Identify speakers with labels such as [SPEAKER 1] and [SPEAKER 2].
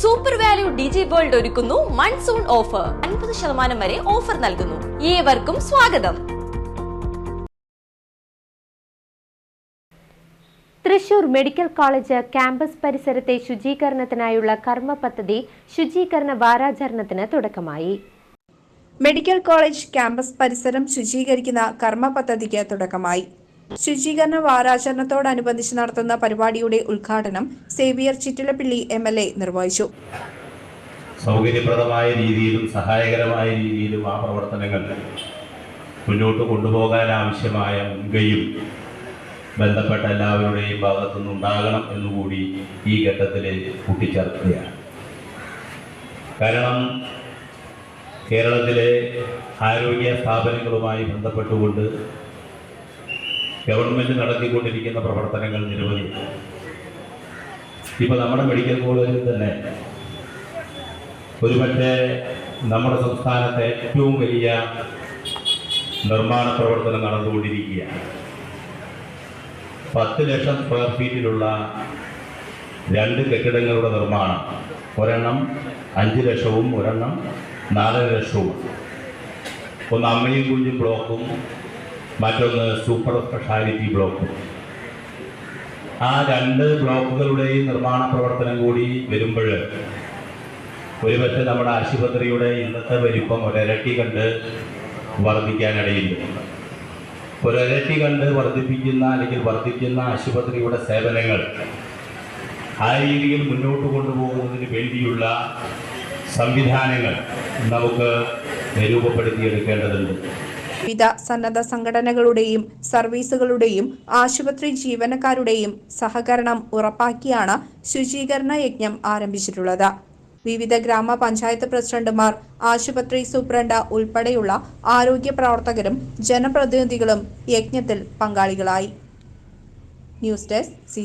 [SPEAKER 1] Super value digi world ഒരുക്കുന്നു monsoon offer അൻപത് ശതമാനം വരെ ഓഫർ നൽകുന്നു. ഏവർക്കും സ്വാഗതം.
[SPEAKER 2] തൃശൂർ മെഡിക്കൽ കോളേജ് ക്യാമ്പസ് പരിസരത്തെ ശുചീകരണത്തിനായുള്ള കർമ്മ പദ്ധതി ശുചീകരണ വാരാചരണത്തിന് തുടക്കമായി.
[SPEAKER 3] മെഡിക്കൽ കോളേജ് ക്യാമ്പസ് പരിസരം ശുചീകരിക്കുന്ന കർമ്മ പദ്ധതിക്ക് തുടക്കമായി. ശുചീകരണ വാരാചരണത്തോടനുബന്ധിച്ച് നടത്തുന്ന പരിപാടിയുടെ ഉദ്ഘാടനം Xavier Chittilappilly M L A നിർവഹിച്ചു.
[SPEAKER 4] സൗകര്യപ്രദമായ രീതിയിലും സഹായകരമായ രീതിയിലും ആ പ്രവർത്തനങ്ങൾ മുന്നോട്ട് കൊണ്ടുപോകാൻ ആവശ്യമായ മുൻകൈയും ബന്ധപ്പെട്ട എല്ലാവരുടെയും ഭാഗത്തുനിന്ന് ഉണ്ടാകണം എന്നുകൂടി ഈ ഘട്ടത്തിൽ കൂട്ടിച്ചേർക്കുകയാണ്. കാരണം കേരളത്തിലെ ആരോഗ്യ സ്ഥാപനങ്ങളുമായി ബന്ധപ്പെട്ടുകൊണ്ട് ഗവൺമെന്റ് നടത്തിക്കൊണ്ടിരിക്കുന്ന പ്രവർത്തനങ്ങൾ നിരവധി. ഇപ്പൊ നമ്മുടെ മെഡിക്കൽ കോളേജിൽ തന്നെ ഒരുപക്ഷെ നമ്മുടെ സംസ്ഥാനത്തെ ഏറ്റവും വലിയ നിർമ്മാണ പ്രവർത്തനം നടന്നുകൊണ്ടിരിക്കുകയാണ്. പത്ത് ലക്ഷം സ്ക്വയർ ഫീറ്റിലുള്ള രണ്ട് കെട്ടിടങ്ങളുടെ നിർമ്മാണം. ഒരെണ്ണം അഞ്ച് ലക്ഷവും ഒരെണ്ണം നാലര ലക്ഷവും. ഒന്ന് അമ്മയും കുഞ്ഞും ബ്ലോക്കും മറ്റൊന്ന് സൂപ്പർ സ്പെഷ്യാലിറ്റി ബ്ലോക്ക്. ആ രണ്ട് ബ്ലോക്കുകളുടെയും നിർമ്മാണ പ്രവർത്തനം കൂടി വരുമ്പോൾ ഒരുപക്ഷെ നമ്മുടെ ആശുപത്രിയുടെ ഇന്നത്തെ വലിപ്പം ഒരരട്ടി കണ്ട് വർദ്ധിക്കാനിടയില്ല ഒരരട്ടി കണ്ട് വർദ്ധിപ്പിക്കുന്ന അല്ലെങ്കിൽ വർദ്ധിക്കുന്ന ആശുപത്രിയുടെ സേവനങ്ങൾ ആ രീതിയിൽ മുന്നോട്ട് കൊണ്ടുപോകുന്നതിന് വേണ്ടിയുള്ള സംവിധാനങ്ങൾ നമുക്ക് രൂപപ്പെടുത്തിയെടുക്കേണ്ടതുണ്ട്
[SPEAKER 3] വിവിധ സന്നദ്ധ സംഘടനകളുടെയും സർവീസുകളുടെയും ആശുപത്രി ജീവനക്കാരുടെയും സഹകരണം ഉറപ്പാക്കിയാണ് ശുചീകരണ യജ്ഞം ആരംഭിച്ചിട്ടുള്ളത്. വിവിധ ഗ്രാമപഞ്ചായത്ത് പ്രസിഡന്റുമാർ ആശുപത്രി സൂപ്രണ്ട് ഉൾപ്പെടെയുള്ള ആരോഗ്യ പ്രവർത്തകരും ജനപ്രതിനിധികളും യജ്ഞത്തിൽ പങ്കാളികളായി. News desk C